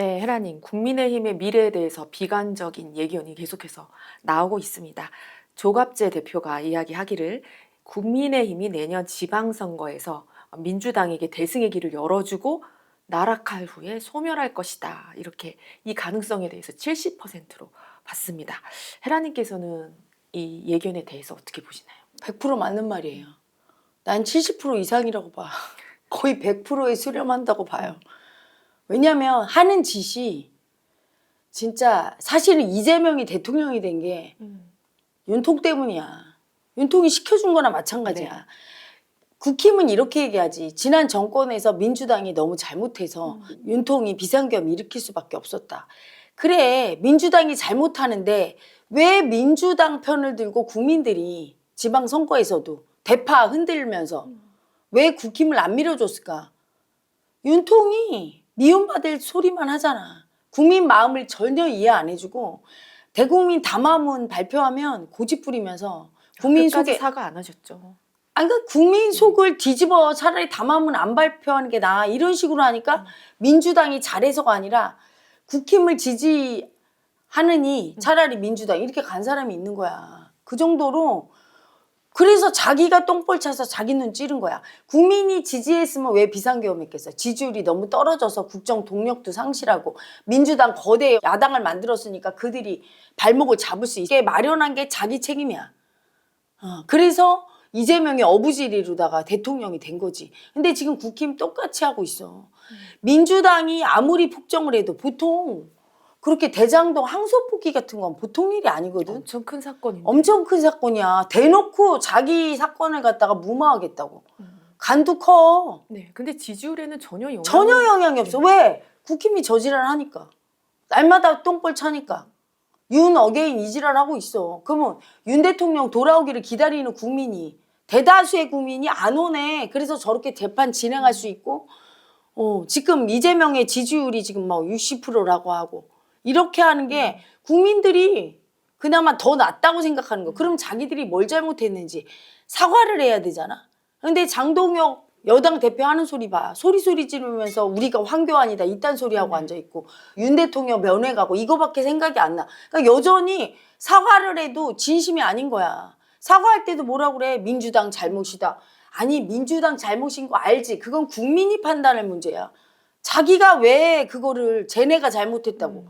네, 헤라님, 국민의힘의 미래에 대해서 비관적인 예견이 계속해서 나오고 있습니다. 조갑재 대표가 이야기하기를 국민의힘이 내년 지방선거에서 민주당에게 대승의 길을 열어주고 나락할 후에 소멸할 것이다. 이렇게 이 가능성에 대해서 70%로 봤습니다. 헤라님께서는 이 예견에 대해서 어떻게 보시나요? 100% 맞는 말이에요. 난 70% 이상이라고 봐. 거의 100%에 수렴한다고 봐요. 왜냐면 하는 짓이 진짜 사실은 이재명이 대통령이 된 게 윤통 때문이야. 윤통이 시켜준 거나 마찬가지야. 네. 국힘은 이렇게 얘기하지. 지난 정권에서 민주당이 너무 잘못해서 윤통이 비상겸 일으킬 수밖에 없었다. 그래, 민주당이 잘못하는데 왜 민주당 편을 들고 국민들이 지방선거에서도 대파 흔들면서 왜 국힘을 안 밀어줬을까? 윤통이 미움받을 소리만 하잖아. 국민 마음을 전혀 이해 안 해주고 대국민 담화문 발표하면 고집 부리면서 국민 속에 사과 안 하셨죠. 아니 그러니까 국민 속을 뒤집어 차라리 담화문 안 발표하는 게 나아. 이런 식으로 하니까 민주당이 잘해서가 아니라 국힘을 지지하느니 차라리 민주당 이렇게 간 사람이 있는 거야. 그 정도로 그래서 자기가 똥볼 차서 자기 눈 찌른 거야 국민이 지지했으면 왜 비상계엄 했겠어 지지율이 너무 떨어져서 국정 동력도 상실하고 민주당 거대 야당을 만들었으니까 그들이 발목을 잡을 수 있게 마련한 게 자기 책임이야 어, 그래서 이재명이 어부지리로다가 대통령이 된 거지. 근데 지금 국힘 똑같이 하고 있어. 민주당이 아무리 폭정을 해도 보통 그렇게 대장동 항소 포기 같은 건 보통 일이 아니거든. 엄청 큰 사건인데. 엄청 큰 사건이야. 대놓고 자기 사건을 갖다가 무마하겠다고. 간도 커. 네, 근데 지지율에는 전혀 영향 전혀 영향이 없어. 왜? 국힘이 저지랄 하니까. 날마다 똥볼 차니까. 윤 어게인 이지랄 하고 있어. 그러면 윤 대통령 돌아오기를 기다리는 국민이 대다수의 국민이 안 오네. 그래서 저렇게 재판 진행할 수 있고 어, 지금 이재명의 지지율이 지금 막 60%라고 하고 이렇게 하는 게 국민들이 그나마 더 낫다고 생각하는 거. 그럼 자기들이 뭘 잘못했는지 사과를 해야 되잖아. 근데 장동혁 여당 대표 하는 소리 봐. 소리소리 지르면서 우리가 황교안이다. 이딴 소리하고 앉아있고. 윤 대통령 면회 가고 이거밖에 생각이 안 나. 그러니까 여전히 사과를 해도 진심이 아닌 거야. 사과할 때도 뭐라 그래. 민주당 잘못이다. 아니 민주당 잘못인 거 알지. 그건 국민이 판단할 문제야. 자기가 왜 그거를 쟤네가 잘못했다고.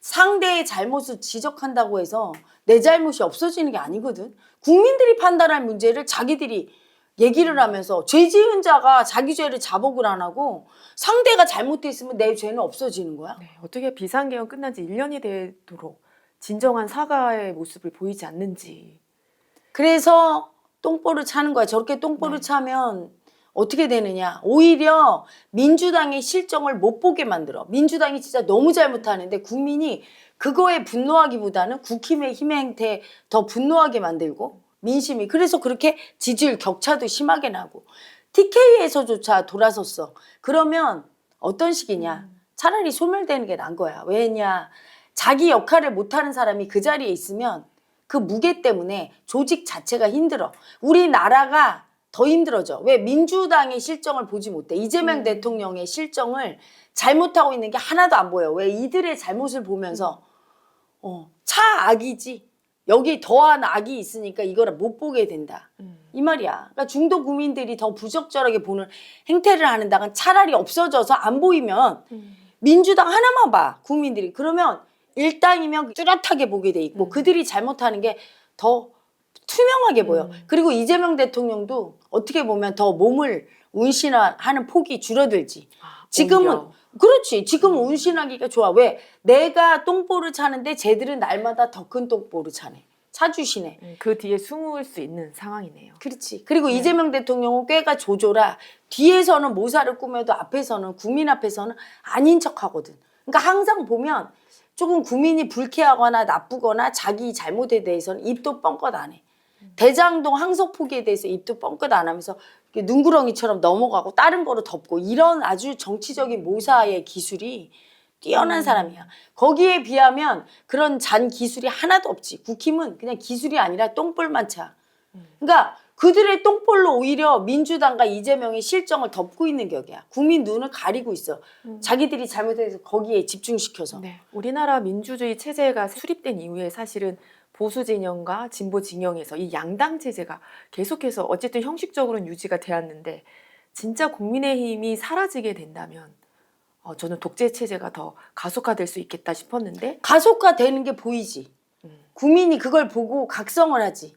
상대의 잘못을 지적한다고 해서 내 잘못이 없어지는 게 아니거든. 국민들이 판단할 문제를 자기들이 얘기를 하면서 죄 지은 자가 자기 죄를 자복을 안 하고 상대가 잘못했으면 내 죄는 없어지는 거야. 네, 어떻게 비상계엄 끝난 지 1년이 되도록 진정한 사과의 모습을 보이지 않는지. 그래서 똥볼을 차는 거야. 저렇게 똥볼을 네. 차면 어떻게 되느냐. 오히려 민주당의 실정을 못 보게 만들어. 민주당이 진짜 너무 잘못하는데 국민이 그거에 분노하기보다는 국힘의 힘의 행태에 더 분노하게 만들고 민심이. 그래서 그렇게 지지율 격차도 심하게 나고 TK에서조차 돌아섰어. 그러면 어떤 식이냐. 차라리 소멸되는 게 난 거야. 왜냐. 자기 역할을 못하는 사람이 그 자리에 있으면 그 무게 때문에 조직 자체가 힘들어. 우리나라가 더 힘들어져. 왜 민주당의 실정을 보지 못해. 이재명 음. 대통령의 실정을 잘못하고 있는 게 하나도 안 보여. 왜 이들의 잘못을 보면서 어, 차 악이지. 여기 더한 악이 있으니까 이거를 못 보게 된다. 음. 이 말이야. 그러니까 중도 국민들이 더 부적절하게 보는 행태를 하는다간 차라리 없어져서 안 보이면 음. 민주당 하나만 봐 국민들이 그러면 일당이면 뚜렷하게 보게 돼 있고 음. 그들이 잘못하는 게 더 투명하게 보여 음. 그리고 이재명 대통령도 어떻게 보면 더 몸을 운신하는 폭이 줄어들지 아, 지금은 오히려. 그렇지 지금 은 운신하기가 좋아 왜 내가 똥볼을 차는데 쟤들은 날마다 더 큰 똥볼을 차네 차주시네 음, 그 뒤에 숨을 수 있는 상황이네요. 그렇지. 그리고 네. 이재명 대통령은 꾀가 조조라 뒤에서는 모사를 꾸며도 앞에서는 국민 앞에서는 아닌 척 하거든. 그러니까 항상 보면 조금 국민이 불쾌하거나 나쁘거나 자기 잘못에 대해서는 입도 뻥끗 안 해. 대장동 항소 포기에 대해서 입도 뻥끗 안 하면서 눈구렁이처럼 넘어가고 다른 거로 덮고 이런 아주 정치적인 모사의 기술이 뛰어난 음. 사람이야. 거기에 비하면 그런 잔 기술이 하나도 없지. 국힘은 그냥 기술이 아니라 똥볼만 차. 그러니까 그들의 똥볼로 오히려 민주당과 이재명의 실정을 덮고 있는 격이야. 국민 눈을 가리고 있어. 자기들이 잘못해서 거기에 집중시켜서. 네, 우리나라 민주주의 체제가 수립된 이후에 사실은 보수 진영과 진보 진영에서 이 양당 체제가 계속해서 어쨌든 형식적으로는 유지가 되었는데 진짜 국민의힘이 사라지게 된다면 어, 저는 독재 체제가 더 가속화될 수 있겠다 싶었는데 가속화되는 게 보이지. 음. 국민이 그걸 보고 각성을 하지.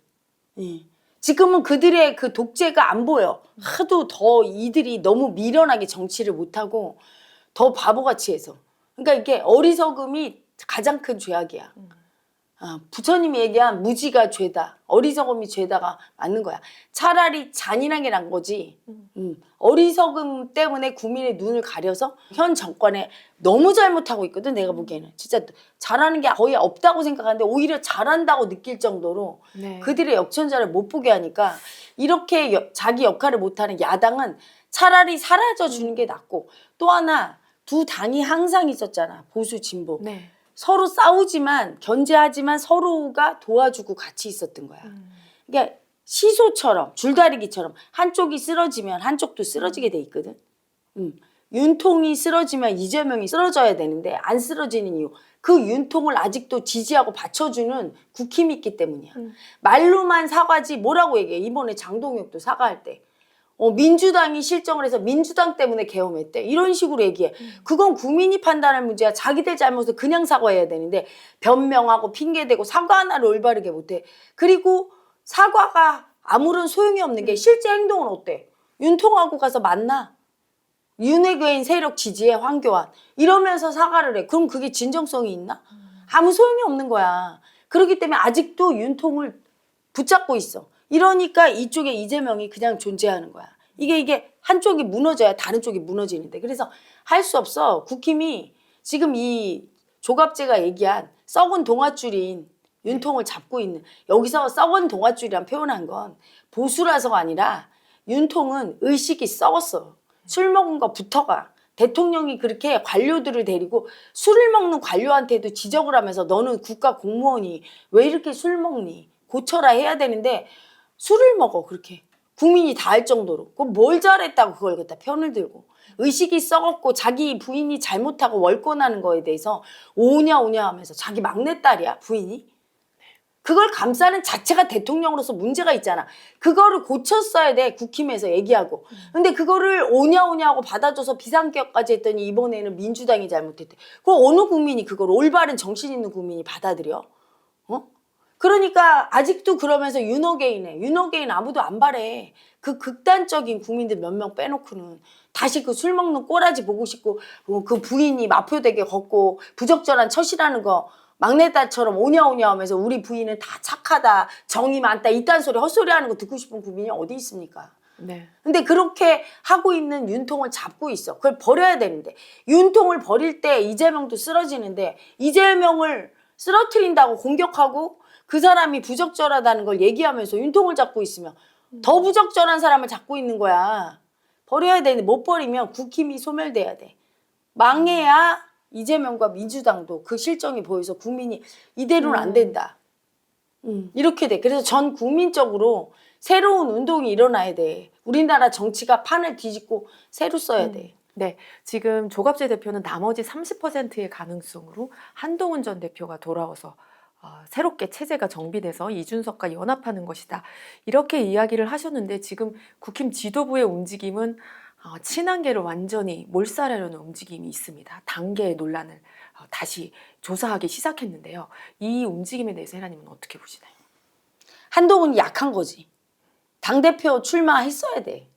예. 지금은 그들의 그 독재가 안 보여. 하도 더 이들이 너무 미련하게 정치를 못하고 더 바보같이 해서. 그러니까 이게 어리석음이 가장 큰 죄악이야. 아, 부처님이 얘기한 무지가 죄다. 어리석음이 죄다가 맞는 거야. 차라리 잔인하게 난 거지. 음, 어리석음 때문에 국민의 눈을 가려서 현 정권에 너무 잘못하고 있거든. 내가 보기에는 진짜 잘하는 게 거의 없다고 생각하는데 오히려 잘한다고 느낄 정도로 네. 그들의 역천자를 못 보게 하니까 이렇게 여- 자기 역할을 못하는 야당은 차라리 사라져 주는 게 낫고 또 하나 두 당이 항상 있었잖아. 보수 진보. 네. 서로 싸우지만 견제하지만 서로가 도와주고 같이 있었던 거야. 그러니까 시소처럼 줄다리기처럼 한쪽이 쓰러지면 한쪽도 쓰러지게 돼 있거든. 음. 윤통이 쓰러지면 이재명이 쓰러져야 되는데 안 쓰러지는 이유 그 윤통을 아직도 지지하고 받쳐주는 국힘이 있기 때문이야. 음. 말로만 사과지 뭐라고 얘기해. 이번에 장동혁도 사과할 때. 어, 민주당이 실정을 해서 민주당 때문에 계엄했대. 이런 식으로 얘기해. 그건 국민이 판단할 문제야. 자기들 잘못을 그냥 사과해야 되는데 변명하고 핑계대고 사과 하나를 올바르게 못해. 그리고 사과가 아무런 소용이 없는 게 실제 행동은 어때? 윤통하고 가서 만나. 윤회교인 세력 지지해 황교안 이러면서 사과를 해. 그럼 그게 진정성이 있나? 아무 소용이 없는 거야. 그렇기 때문에 아직도 윤통을 붙잡고 있어. 이러니까 이쪽에 이재명이 그냥 존재하는 거야. 이게 이게 한쪽이 무너져야 다른 쪽이 무너지는데 그래서 할 수 없어. 국힘이 지금 이 조갑제가 얘기한 썩은 동아줄인 윤통을 잡고 있는 여기서 썩은 동아줄이란 표현한 건 보수라서가 아니라 윤통은 의식이 썩었어. 술 먹은 거 붙어가. 대통령이 그렇게 관료들을 데리고 술을 먹는 관료한테도 지적을 하면서 너는 국가 공무원이 왜 이렇게 술 먹니? 고쳐라 해야 되는데 술을 먹어 그렇게 국민이 다 알 정도로 그럼 뭘 잘했다고 그걸 갖다 편을 들고 의식이 썩었고 자기 부인이 잘못하고 월권하는 거에 대해서 오냐 오냐 하면서 자기 막내딸이야 부인이 그걸 감싸는 자체가 대통령으로서 문제가 있잖아. 그거를 고쳤어야 돼 국힘에서 얘기하고. 근데 그거를 오냐 오냐 하고 받아줘서 비상계엄까지 했더니 이번에는 민주당이 잘못했대. 그 어느 국민이 그걸 올바른 정신 있는 국민이 받아들여? 어? 그러니까 아직도 그러면서 윤호개인에 윤호개인 아무도 안 바래. 그 극단적인 국민들 몇 명 빼놓고는 다시 그 술 먹는 꼬라지 보고 싶고 어, 그 부인이 마표되게 걷고 부적절한 처시라는 거 막내딸처럼 오냐 오냐 하면서 우리 부인은 다 착하다 정이 많다 이딴 소리 헛소리 하는 거 듣고 싶은 국민이 어디 있습니까? 네. 근데 그렇게 하고 있는 윤통을 잡고 있어. 그걸 버려야 되는데 윤통을 버릴 때 이재명도 쓰러지는데 이재명을 쓰러뜨린다고 공격하고 그 사람이 부적절하다는 걸 얘기하면서 윤통을 잡고 있으면 더 부적절한 사람을 잡고 있는 거야. 버려야 되는데 못 버리면 국힘이 소멸돼야 돼. 망해야 이재명과 민주당도 그 실정이 보여서 국민이 이대로는 안 된다. 음, 이렇게 돼. 그래서 전 국민적으로 새로운 운동이 일어나야 돼. 우리나라 정치가 판을 뒤집고 새로 써야 돼. 네, 지금 조갑재 대표는 나머지 30%의 가능성으로 한동훈 전 대표가 돌아와서 어, 새롭게 체제가 정비돼서 이준석과 연합하는 것이다. 이렇게 이야기를 하셨는데 지금 국힘 지도부의 움직임은 어, 친한계를 완전히 몰살하려는 움직임이 있습니다. 단계 논란을 어, 다시 조사하기 시작했는데요. 이 움직임에 대해서 혜라님은 어떻게 보시나요? 한동훈이 약한 거지. 당대표 출마했어야 돼.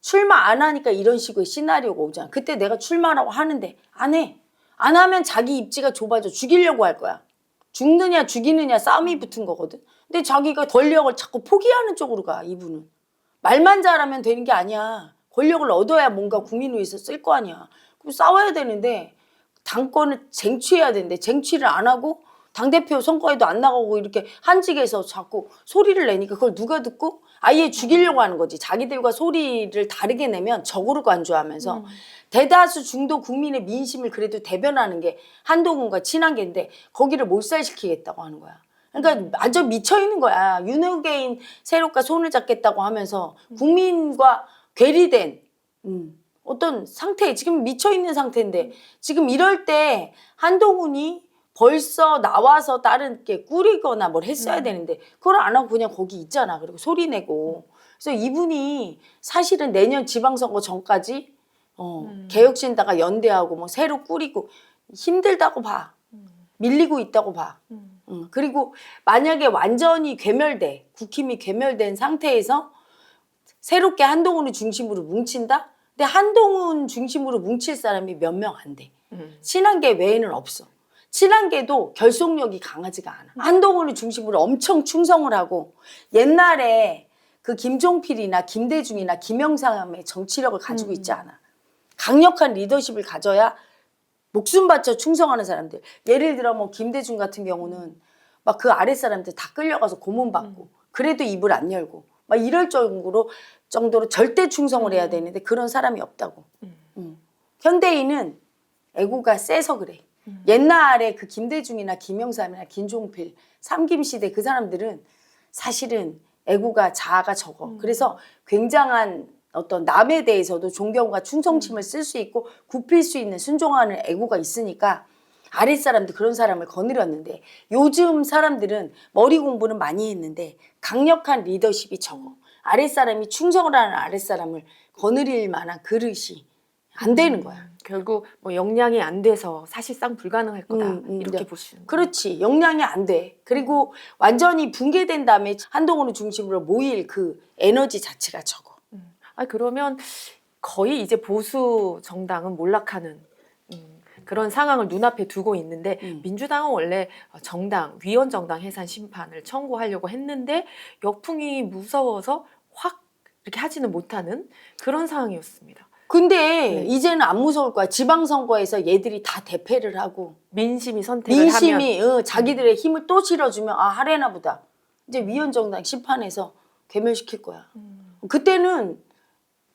출마 안 하니까 이런 식의 시나리오가 오잖아. 그때 내가 출마라고 하는데 안 해. 안 하면 자기 입지가 좁아져 죽이려고 할 거야. 죽느냐 죽이느냐 싸움이 붙은 거거든. 근데 자기가 권력을 자꾸 포기하는 쪽으로 가 이분은. 말만 잘하면 되는 게 아니야. 권력을 얻어야 뭔가 국민을 위해서 쓸 거 아니야. 그럼 싸워야 되는데 당권을 쟁취해야 되는데 쟁취를 안 하고 당대표 선거에도 안 나가고 이렇게 한직에서 자꾸 소리를 내니까 그걸 누가 듣고 아예 죽이려고 하는 거지. 자기들과 소리를 다르게 내면 적으로 간주하면서 대다수 중도 국민의 민심을 그래도 대변하는 게 한동훈과 친한계인데 거기를 몰살시키겠다고 하는 거야. 그러니까 완전 미쳐 있는 거야. 윤호개인 세력과 손을 잡겠다고 하면서 국민과 괴리된 음, 어떤 상태 지금 미쳐 있는 상태인데 지금 이럴 때 한동훈이 벌써 나와서 다른 게 꾸리거나 뭘 했어야 되는데 그걸 안 하고 그냥 거기 있잖아. 그리고 소리 내고. 그래서 이분이 사실은 내년 지방선거 전까지 어, 개혁신당과 연대하고 뭐 새로 꾸리고 힘들다고 봐. 밀리고 있다고 봐. 음, 그리고 만약에 완전히 괴멸돼 국힘이 괴멸된 상태에서 새롭게 한동훈을 중심으로 뭉친다. 근데 한동훈 중심으로 뭉칠 사람이 몇 명 안 돼. 음. 친한계 외에는 없어. 친한계도 결속력이 강하지가 않아. 한동훈을 중심으로 엄청 충성을 하고 옛날에 그 김종필이나 김대중이나 김영삼의 정치력을 가지고 있지 않아. 강력한 리더십을 가져야 목숨 바쳐 충성하는 사람들. 예를 들어 뭐 김대중 같은 경우는 막 그 아랫 사람들 다 끌려가서 고문 받고 그래도 입을 안 열고 막 이럴 정도로 정도로 절대 충성을 해야 되는데 그런 사람이 없다고. 음. 현대인은 애고가 세서 그래. 옛날에 그 김대중이나 김영삼이나 김종필, 삼김 시대 그 사람들은 사실은 애고가 자아가 적어. 그래서 굉장한 어떤 남에 대해서도 존경과 충성심을 쓸 수 있고 굽힐 수 있는 순종하는 애고가 있으니까 아랫 사람도 그런 사람을 거느렸는데 요즘 사람들은 머리 공부는 많이 했는데 강력한 리더십이 적어. 아랫 사람이 충성을 하는 아랫 사람을 거느릴 만한 그릇이 안 되는 거야. 결국 뭐 역량이 안 돼서 사실상 불가능할 거다 음, 음, 이렇게 네. 보시는. 그렇지. 역량이 안 돼. 그리고 완전히 붕괴된 다음에 한동훈을 중심으로 모일 그 에너지 자체가 적어. 아 그러면 거의 이제 보수 정당은 몰락하는 음, 그런 상황을 눈앞에 두고 있는데 음. 민주당은 원래 정당 위원 정당 해산 심판을 청구하려고 했는데 역풍이 무서워서 확 이렇게 하지는 못하는 그런 상황이었습니다. 근데 네. 이제는 안 무서울 거야. 지방선거에서 얘들이 다 대패를 하고 민심이 선택을 하면 민심이 어, 자기들의 힘을 또 실어주면 아 하래나 보다. 이제 위원정당 심판에서 괴멸시킬 거야. 음. 그때는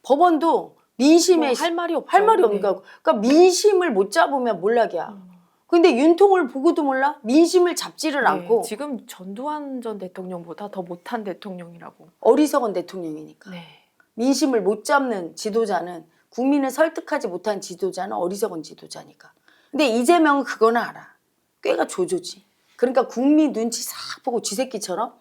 법원도 민심에 뭐할 말이 없죠. 할 말이 네. 없니까 그러니까 민심을 못 잡으면 몰락이야. 근데 윤통을 보고도 몰라? 민심을 잡지를 네, 않고 지금 전두환 전 대통령보다 더 못한 대통령이라고. 어리석은 대통령이니까. 네. 민심을 못 잡는 지도자는 국민을 설득하지 못한 지도자는 어리석은 지도자니까. 근데 이재명은 그거는 알아. 꾀가 조조지. 그러니까 국민 눈치 싹 보고 쥐새끼처럼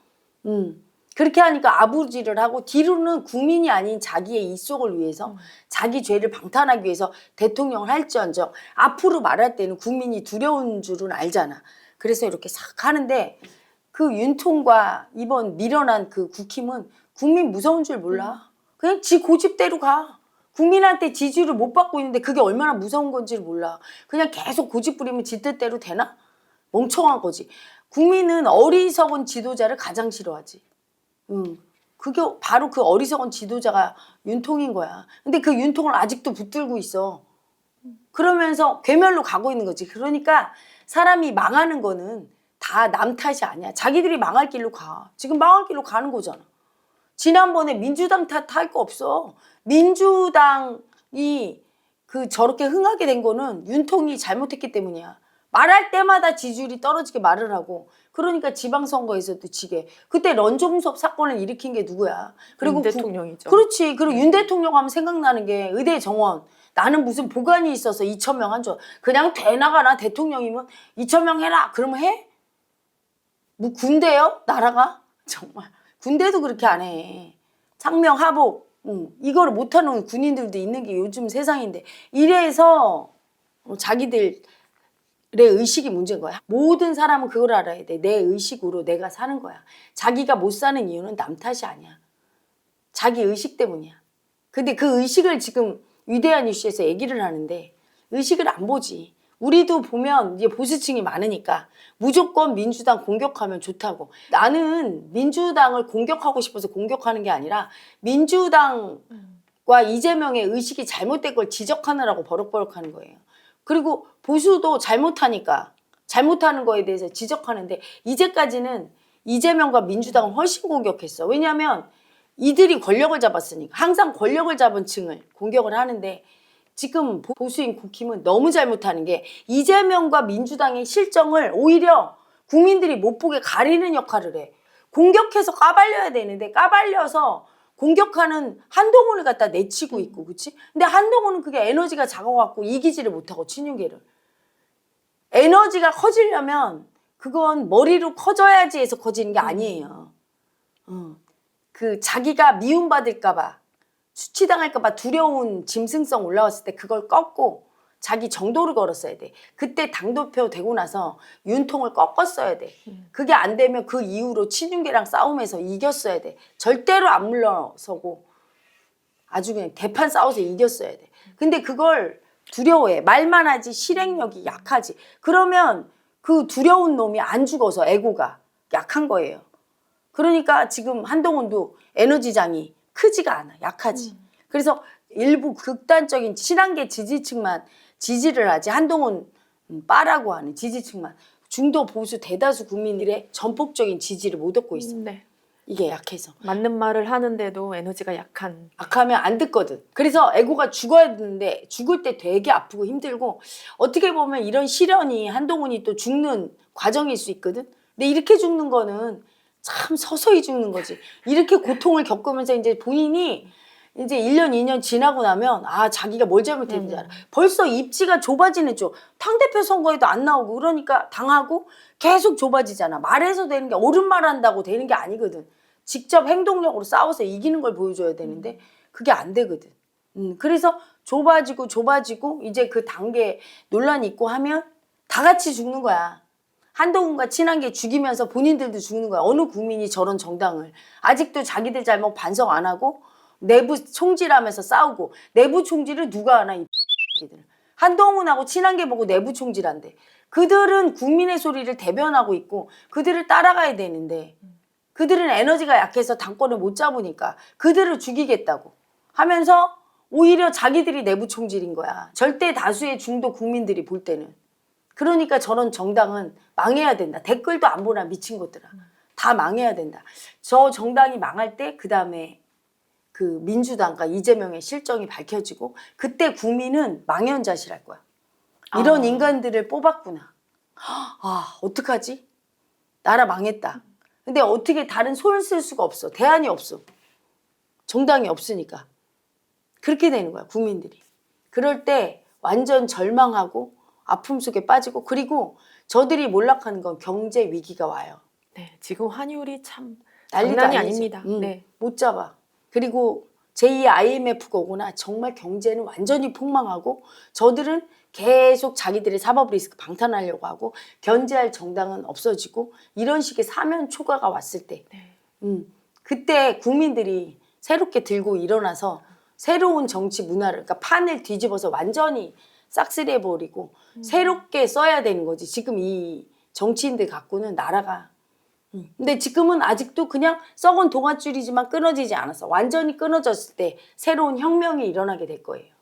음. 그렇게 하니까 아부지를 하고 뒤로는 국민이 아닌 자기의 이속을 위해서 자기 죄를 방탄하기 위해서 대통령을 할지언정 앞으로 말할 때는 국민이 두려운 줄은 알잖아. 그래서 이렇게 싹 하는데 그 윤통과 이번 밀어난 그 국힘은 국민 무서운 줄 몰라. 그냥 지 고집대로 가. 국민한테 지지를 못 받고 있는데 그게 얼마나 무서운 건지를 몰라. 그냥 계속 고집 부리면 지 뜻대로 되나? 멍청한 거지. 국민은 어리석은 지도자를 가장 싫어하지. 응. 그게 바로 그 어리석은 지도자가 윤통인 거야. 근데 그 윤통을 아직도 붙들고 있어. 그러면서 괴멸로 가고 있는 거지. 그러니까 사람이 망하는 거는 다 남 탓이 아니야. 자기들이 망할 길로 가. 지금 망할 길로 가는 거잖아. 지난번에 민주당 탓 할 거 없어. 민주당이 그 저렇게 흥하게 된 거는 윤통이 잘못했기 때문이야. 말할 때마다 지지율이 떨어지게 말을 하고 그러니까 지방선거에서도 지게 그때 런종섭 사건을 일으킨 게 누구야? 그리고 윤 구- 대통령이죠. 그렇지. 그리고 윤 대통령 하면 생각나는 게 의대 정원. 나는 무슨 보관이 있어서 2천 명 한 줄. 그냥 되나가나 대통령이면 2천 명 해라. 그러면 해? 뭐 군대요? 나라가? 정말 군대도 그렇게 안 해. 상명 하복. 응. 이거를 못하는 군인들도 있는 게 요즘 세상인데 이래서 어, 자기들의 의식이 문제인 거야. 모든 사람은 그걸 알아야 돼. 내 의식으로 내가 사는 거야. 자기가 못 사는 이유는 남 탓이 아니야. 자기 의식 때문이야. 근데 그 의식을 지금 위대한 이슈에서 얘기를 하는데 의식을 안 보지. 우리도 보면 이제 보수층이 많으니까 무조건 민주당 공격하면 좋다고. 나는 민주당을 공격하고 싶어서 공격하는 게 아니라 민주당과 이재명의 의식이 잘못된 걸 지적하느라고 버럭버럭 하는 거예요. 그리고 보수도 잘못하니까 잘못하는 거에 대해서 지적하는데 이제까지는 이재명과 민주당은 훨씬 공격했어. 왜냐하면 이들이 권력을 잡았으니까 항상 권력을 잡은 층을 공격을 하는데 지금 보- 보수인 국힘은 너무 잘못하는 게 이재명과 민주당의 실정을 오히려 국민들이 못 보게 가리는 역할을 해. 공격해서 까발려야 되는데 까발려서 공격하는 한동훈을 갖다 내치고 있고 그치? 근데 한동훈은 그게 에너지가 작아갖고 이기지를 못하고 친윤계를 에너지가 커지려면 그건 머리로 커져야지 해서 커지는 게 아니에요. 어. 그 자기가 미움받을까봐 수치당할까봐 두려운 짐승성 올라왔을 때 그걸 꺾고 자기 정도를 걸었어야 돼. 그때 당도표 되고 나서 윤통을 꺾었어야 돼. 그게 안 되면 그 이후로 친윤계랑 싸움에서 이겼어야 돼. 절대로 안 물러서고 아주 그냥 대판 싸워서 이겼어야 돼. 근데 그걸 두려워해. 말만 하지 실행력이 약하지. 그러면 그 두려운 놈이 안 죽어서 에고가 약한 거예요. 그러니까 지금 한동훈도 에너지장이 크지가 않아. 약하지. 그래서 일부 극단적인 친한계 지지층만 지지를 하지 한동훈 음, 빠라고 하는 지지층만 중도 보수 대다수 국민들의 전폭적인 지지를 못 얻고 있어. 네. 이게 약해서. 맞는 말을 하는데도 에너지가 약한. 악하면 안 듣거든. 그래서 에고가 죽어야 되는데 죽을 때 되게 아프고 힘들고 어떻게 보면 이런 시련이 한동훈이 또 죽는 과정일 수 있거든. 근데 이렇게 죽는 거는 참 서서히 죽는 거지. 이렇게 고통을 겪으면서 이제 본인이 이제 1년, 2년 지나고 나면 아, 자기가 뭘 잘못했는지 알아. 벌써 입지가 좁아지는 쪽. 당대표 선거에도 안 나오고 그러니까 당하고 계속 좁아지잖아. 말해서 되는 게 옳은 말 한다고 되는 게 아니거든. 직접 행동력으로 싸워서 이기는 걸 보여줘야 되는데 그게 안 되거든. 음, 그래서 좁아지고 좁아지고 이제 그 단계 논란이 있고 하면 다 같이 죽는 거야. 한동훈과 친한 게 죽이면서 본인들도 죽는 거야. 어느 국민이 저런 정당을 아직도 자기들 잘못 반성 안 하고 내부 총질하면서 싸우고 내부 총질을 누가 하나 이들 한동훈하고 친한 게 보고 내부 총질한대. 그들은 국민의 소리를 대변하고 있고 그들을 따라가야 되는데 그들은 에너지가 약해서 당권을 못 잡으니까 그들을 죽이겠다고 하면서 오히려 자기들이 내부 총질인 거야. 절대 다수의 중도 국민들이 볼 때는. 그러니까 저런 정당은 망해야 된다. 댓글도 안 보나 미친 것들아. 다 망해야 된다. 저 정당이 망할 때 그 다음에 그 민주당과 이재명의 실정이 밝혀지고 그때 국민은 망연자실할 거야. 이런 아. 인간들을 뽑았구나. 아 어떡하지? 나라 망했다. 근데 어떻게 다른 손을 쓸 수가 없어. 대안이 없어. 정당이 없으니까. 그렇게 되는 거야 국민들이. 그럴 때 완전 절망하고 아픔 속에 빠지고 그리고 저들이 몰락하는 건 경제 위기가 와요. 네. 지금 환율이 참 난리도 장난이. 아닙니다. 음, 네. 못 잡아. 그리고 제2 IMF가 오거나 정말 경제는 완전히 폭망하고 저들은 계속 자기들의 사법 리스크 방탄하려고 하고 견제할 정당은 없어지고 이런 식의 사면 초과가 왔을 때 네. 음, 그때 국민들이 새롭게 들고 일어나서 새로운 정치 문화를 그러니까 판을 뒤집어서 완전히 싹쓸이해 버리고 새롭게 써야 되는 거지. 지금 이 정치인들 갖고는 나라가 음. 근데 지금은 아직도 그냥 썩은 동아줄이지만 끊어지지 않았어. 완전히 끊어졌을 때 새로운 혁명이 일어나게 될 거예요.